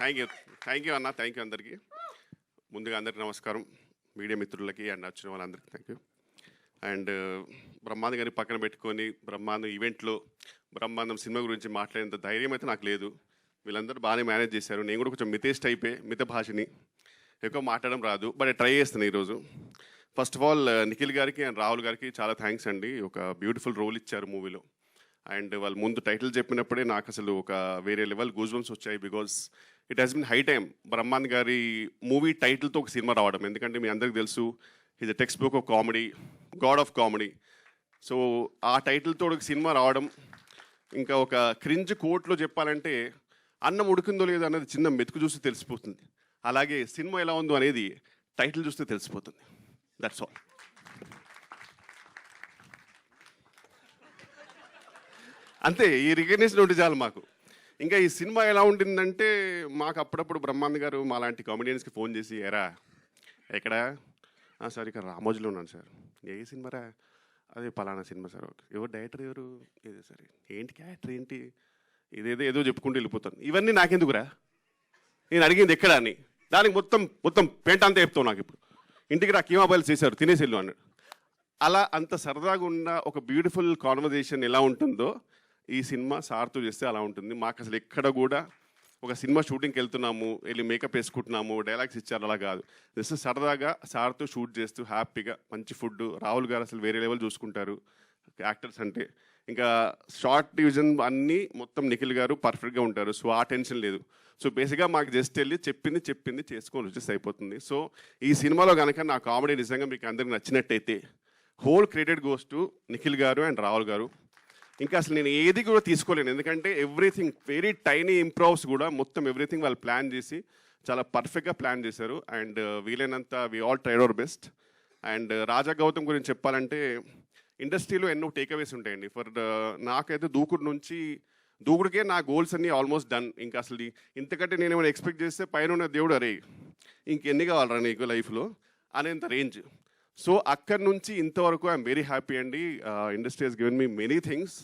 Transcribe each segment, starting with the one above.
Thank you thank you అన్న. Thank you అందరికీ. ముందుగా అందరికీ నమస్కారం. మీడియా మిత్రులకి అండ్ వచ్చిన వాళ్ళందరికీ థ్యాంక్ యూ అండ్ బ్రహ్మాండం గారిని పక్కన పెట్టుకొని బ్రహ్మాండం ఈవెంట్లో బ్రహ్మాండం సినిమా గురించి మాట్లాడేంత ధైర్యం అయితే నాకు లేదు. వీళ్ళందరూ బాగానే మేనేజ్ చేశారు. నేను కూడా కొంచెం మితేస్ట్ అయిపోయి మిత భాషని. ఎక్కువ మాట్లాడడం రాదు బట్ ట్రై చేస్తాను ఈరోజు. ఫస్ట్ ఆఫ్ ఆల్ నిఖిల్ గారికి అండ్ రాహుల్ గారికి చాలా థ్యాంక్స్ అండి. ఒక బ్యూటిఫుల్ రోల్ ఇచ్చారు మూవీలో అండ్ వాళ్ళు ముందు టైటిల్ చెప్పినప్పుడే నాకు అసలు ఒక వేరే లెవెల్ గూజ్బంప్స్ వచ్చాయి because it has been high time Brahmand garu movie టైటిల్తో ఒక సినిమా రావడం. ఎందుకంటే మీ అందరికి తెలుసు is a text book of comedy god of comedy so ఆ టైటిల్తో ఒక సినిమా రావడం. ఇంకా ఒక క్రింజ్ కోట్లో చెప్పాలంటే అన్నం ఉడికిందో లేదో అనేది చిన్న మెతుకు చూస్తే తెలిసిపోతుంది. అలాగే సినిమా ఎలా ఉందో అనేది టైటిల్ చూస్తే తెలిసిపోతుంది. దట్స్ ఆల్ అంతే ఈ రికగ్నేషన్ ఉంటే చాలు మాకు. ఇంకా ఈ సినిమా ఎలా ఉంటుందంటే మాకు అప్పుడప్పుడు బ్రహ్మాండ్ గారు మా లాంటి కామెడియన్స్కి ఫోన్ చేసి ఎరా ఎక్కడ? సార్ ఇక్కడ రామోజీలో ఉన్నాను సార్. ఏ సినిమారా అదే పలానా సినిమా సార్. ఓకే ఎవరు డైరెక్టర్ ఎవరు? ఏదో సరే. ఏంటి క్యారెక్టర్ ఏంటి? ఇదేదో ఏదో చెప్పుకుంటూ వెళ్ళిపోతాను. ఇవన్నీ నాకెందుకురా? నేను అడిగింది ఎక్కడ? అని. దానికి మొత్తం మొత్తం పెంట అంతా చెప్తావు నాకు ఇప్పుడు. ఇంటికి రా కీమా చేశారు తినేసి వెళ్ళు అన్నాడు. అలా అంత సరదాగా ఉన్న ఒక బ్యూటిఫుల్ కాన్వర్జేషన్ ఎలా ఉంటుందో ఈ సినిమా సార్తో చేస్తే అలా ఉంటుంది. మాకు అసలు ఎక్కడ కూడా ఒక సినిమా షూటింగ్కి వెళ్తున్నాము వెళ్ళి మేకప్ వేసుకుంటున్నాము డైలాగ్స్ ఇచ్చారు అలా కాదు. జస్ట్ సరదాగా సార్తో షూట్ చేస్తూ హ్యాపీగా మంచి ఫుడ్ రాహుల్ గారు అసలు వేరే లెవెల్ చూసుకుంటారు యాక్టర్స్ అంటే. ఇంకా షార్ట్ డివిజన్ అన్నీ మొత్తం నిఖిల్ గారు పర్ఫెక్ట్గా ఉంటారు. సో ఆ టెన్షన్ లేదు. సో బేసిక్గా మాకు జస్ట్ వెళ్ళి చెప్పింది చెప్పింది చేసుకొని వచ్చేసి అయిపోతుంది సో ఈ సినిమాలో కనుక నా కామెడీ నిజంగా మీకు అందరికి నచ్చినట్టయితే whole credit goes to Nikhil గారు అండ్ రాహుల్ గారు. ఇంకా అసలు నేను ఏది కూడా తీసుకోలేను. ఎందుకంటే ఎవ్రీథింగ్ వెరీ టైనీ ఇంప్రూవ్స్ కూడా మొత్తం ఎవ్రీథింగ్ వాళ్ళు ప్లాన్ చేసి చాలా పర్ఫెక్ట్గా ప్లాన్ చేశారు. అండ్ uh, వీలైనంత we all tried our best and Raja Gautam గురించి చెప్పాలంటే ఇండస్ట్రీలో ఎన్నో టేక్అవేస్ ఉంటాయండి. ఫర్ uh, నాకైతే దూకుడు నుంచి దూకుడికే నా గోల్స్ అన్నీ ఆల్మోస్ట్ డన్ ఇంకా అసలు ఇంతకంటే నేను ఏమైనా ఎక్స్పెక్ట్ చేస్తే పైన ఉన్న దేవుడు అరే ఇంకెన్ని కావాలరా నీకు లైఫ్లో అనేంత రేంజ్ సో అక్కడి నుంచి ఇంతవరకు ఐఎమ్ వెరీ హ్యాపీ అండి. Industry has given me many things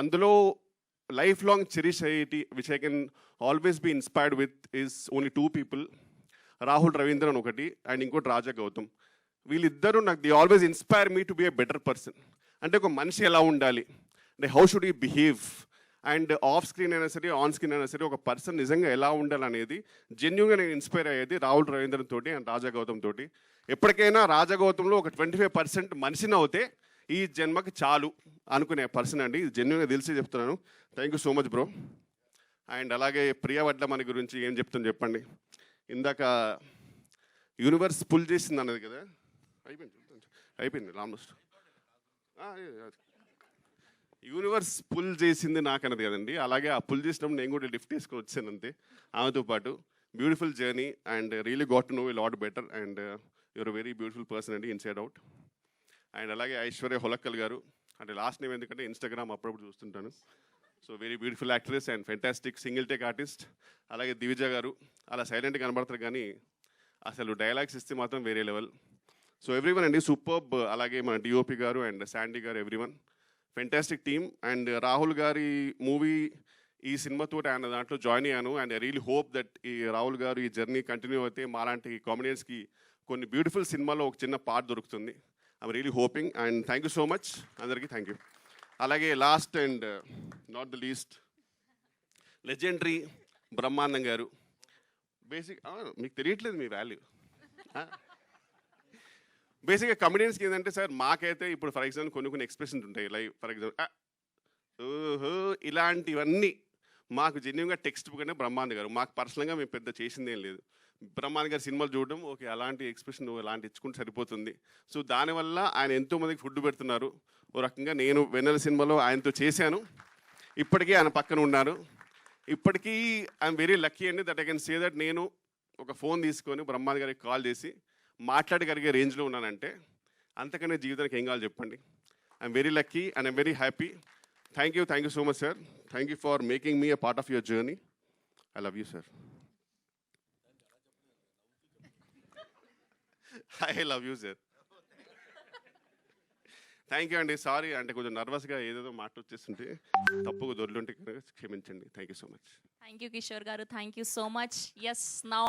అందులో life long cherish it which I can always be inspired with is only two people Rahul Ravindran ఒకటి అండ్ ఇంకోటి రాజా గౌతమ్ వీళ్ళిద్దరూ నాకు they always inspire me to be a better person అంటే ఒక మనిషి ఎలా ఉండాలి? అంటే how should he behave and off screen అయినా సరే ఆన్ స్క్రీన్ అయినా సరే ఒక పర్సన్ నిజంగా ఎలా ఉండాలనేది జెన్యున్గా నేను ఇన్స్పైర్ అయ్యేది రాహుల్ రవీంద్రన్ తోటి అండ్ రాజా గౌతమ్ తోటి. ఎప్పటికైనా రాజా గౌతంలో ఒక ట్వంటీ ఫైవ్ పర్సెంట్ మనిషిని అవుతే ఈ జన్మకి చాలు అనుకునే పర్సన్ అండి. ఇది జెన్యున్గా తెలిసి చెప్తున్నాను. Thank you so much bro and అలాగే ప్రియా వడ్లమని గురించి ఏం చెప్తుందో చెప్పండి. ఇందాక యూనివర్స్ పుల్ చేసింది అన్నది కదా. అయిపోయింది అయిపోయింది ఆల్మోస్ట్ యూనివర్స్ పుల్ చేసింది నాకన్నది కదండి. అలాగే ఆ పుల్ చేసినప్పుడు నేను కూడా లిఫ్ట్ తీసుకొని వచ్చాను అంతే. ఆమెతో పాటు beautiful journey and really got to know lot better and your very beautiful person అండి ఇన్సైడ్ అవుట్. అండ్ అలాగే ఐశ్వర్య హొలక్కల్ గారు. అంటే లాస్ట్ నేమ్ ఎందుకంటే ఇన్స్టాగ్రామ్ అప్పుడప్పుడు చూస్తుంటాను. So very beautiful actress and fantastic single take artist. అలాగే దివిజ గారు. అలా సైలెంట్ కనబడతారు కానీ అసలు డైలాగ్స్ ఇస్తే మాత్రం వేరే లెవెల్. సో ఎవ్రీవన్ అండి సూపర్బ్ అలాగే మన డిఓపి గారు అండ్ శాండీ గారు everyone. Fantastic team and Rahul గారి మూవీ ఈ సినిమాతో ఆయన దాంట్లో జాయిన్ అయ్యాను and I really hope that ఈ రాహుల్ గారు ఈ జర్నీ కంటిన్యూ అయితే మాలాంటి కామెడియన్స్కి కొన్ని బ్యూటిఫుల్ సినిమాలో ఒక చిన్న పార్ట్ దొరుకుతుంది. I'm really hoping and thank you so much అందరికీ థ్యాంక్ యూ అలాగే last and not the least legendary Brahmanandam గారు. బేసిక్ మీకు తెలియట్లేదు మీ వాల్యూ బేసిక్గా కమెడియన్స్కి ఏంటంటే సార్ మాకైతే ఇప్పుడు ఫర్ ఎగ్జాంపుల్ కొన్ని కొన్ని ఎక్స్ప్రెషన్స్ ఉంటాయి. లైక్ ఫర్ ఎగ్జాంపుల్ ఓహో ఇలాంటివన్నీ మాకు జెన్యున్గా టెక్స్ట్ బుక్ అంటే బ్రహ్మాండ్ గారు. మాకు పర్సనల్గా మేము పెద్ద చేసింది ఏం లేదు. బ్రహ్మాండ్ గారి సినిమాలు చూడడం ఓకే అలాంటి ఎక్స్ప్రెషన్ అలాంటి ఇచ్చుకుంటే సరిపోతుంది. సో దానివల్ల ఆయన ఎంతో మందికి ఫుడ్ పెడుతున్నారు. ఓ రకంగా నేను వెన్నెల సినిమాలో ఆయనతో చేశాను. ఇప్పటికీ ఆయన పక్కన ఉన్నారు. ఇప్పటికీ ఐఎమ్ వెరీ లక్కీ అండి that I can say that నేను ఒక ఫోన్ తీసుకొని బ్రహ్మాండ్ గారికి కాల్ చేసి మాట్లాడగలిగే రేంజ్లో ఉన్నానంటే అంతకనే జీవితానికి ఏం కావాలి చెప్పండి. I'm very lucky and I'm very happy thank you thank you so much sir thank you for making me a part of your journey I love you sir I love you sir thank you అండి sorry అంటే కొంచెం నర్వస్గా ఏదేదో మాట వచ్చేస్తుంటే తప్పుగా దొరులుంటే క్షమించండి. Thank you so much thank you Kishore గారు. Thank you so much yes నా